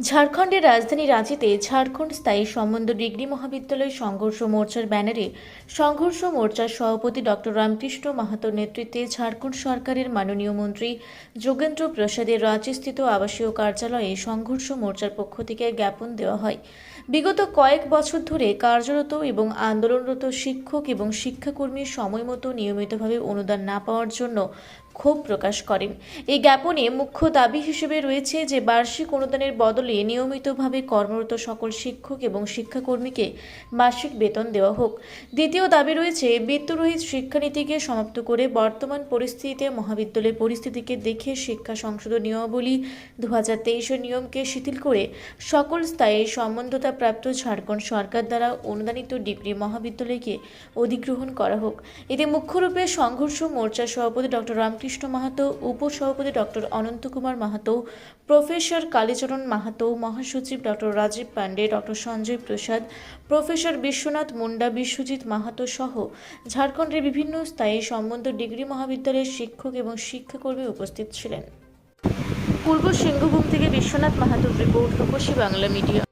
ঝাড়খণ্ডের রাজধানী রাঁচিতে ঝাড়খণ্ড স্থায়ী সম্বন্ধ ডিগ্রি মহাবিদ্যালয় সংঘর্ষ মোর্চার ব্যানারে সংঘর্ষ মোর্চার সভাপতি ডক্টর রামকৃষ্ণ মাহাতোর নেতৃত্বে ঝাড়খণ্ড সরকারের মাননীয় মন্ত্রী যোগেন্দ্র প্রসাদের রাঁচিস্থিত আবাসীয় কার্যালয়ে সংঘর্ষ মোর্চার পক্ষ থেকে জ্ঞাপন দেওয়া হয়। বিগত কয়েক বছর ধরে কার্যরত এবং আন্দোলনরত শিক্ষক এবং শিক্ষাকর্মীর সময় মতো নিয়মিতভাবে অনুদান না পাওয়ার জন্য ক্ষোভ প্রকাশ করেন। এই জ্ঞাপনে মুখ্য দাবি হিসেবে রয়েছে যে, বার্ষিক অনুদানের বদলে নিয়মিতভাবে কর্মরত সকল শিক্ষক এবং শিক্ষাকর্মীকে মাসিক বেতন দেওয়া হোক। দ্বিতীয় দাবি রয়েছে বিত্তরহিত শিক্ষানীতিকে সমাপ্ত করে বর্তমান পরিস্থিতিতে মহাবিদ্যালয়ের পরিস্থিতিকে দেখে শিক্ষা সংশোধন নিয়মাবলী দু হাজার তেইশের নিয়মকে শিথিল করে সকল স্থায়ী সম্বন্ধতা প্রাপ্ত ঝাড়খণ্ড সরকার দ্বারা অনুদানিত ডিগ্রি মহাবিদ্যালয়কে অধিগ্রহণ করা হোক। এতে মুখ্যরূপে সংঘর্ষ মোর্চার সভাপতি ডক্টর রামকৃষ্ণ মাহাতো, উপসভাপতি ডক্টর অনন্ত কুমার মাহাতো, প্রফেসর কালীচরণ মাহাতো, মহাসচিব doctor Rajiv Pandey, doctor Sanjay Prasad, professor Biswanath Munda, Biswajit Mahato সহ ঝাড়খণ্ডের বিভিন্ন স্থায়ী সম্বন্ধ ডিগ্রি মহাবিদ্যালয়ের শিক্ষক এবং শিক্ষাকর্মী উপস্থিত ছিলেন। পূর্ব সিংভূম থেকে বিশ্বনাথ মাহাতোর রিপোর্ট, রূপসী বাংলা মিডিয়া।